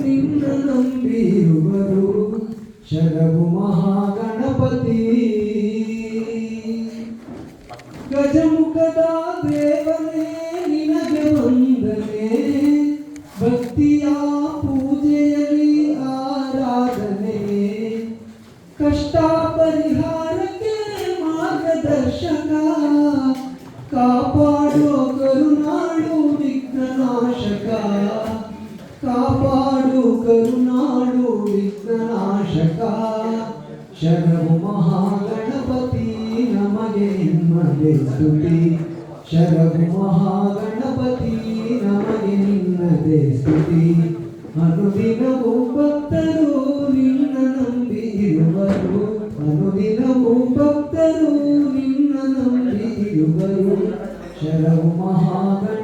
ನಿನ್ನ ನಂಬಿರುವರು. ಶರವು ಮಹಾಗಣಪತಿ. ಗಜಮುಖದ ಭಕ್ತಿಯ ಪೂಜೆಯಲ್ಲಿ ಆರಾಧನೆ. ಕಷ್ಟ ಮಾರ್ಗದರ್ಶಕ. ಕಾಪಾಡೋ ಕರುನಾಡು ವಿಘ್ನನಾಶಕ ಕಾಪಾಡು ಕರುನಾಡು ವಿಘ್ನನಾಶಕ ಶರಣು ಮಹಾಗಣಪತಿ ನಮಗೆ ನಿಮ್ಮದೇ ಸ್ತುತಿ ಶರಣು ಮಹಾಗಣಪತಿ ನಮಗೆ ನಿನ್ನದೇ ಸ್ತುತಿ ಅನುದಿನವೂ ಭಕ್ತರು ನಿನ್ನ ನಂಬಿರುವರು ಅನುದಿನವೂ ಭಕ್ತರು ನಿನ್ನ ನಂಬಿರುವರು ಶರಣು ಮಹಾಗಣ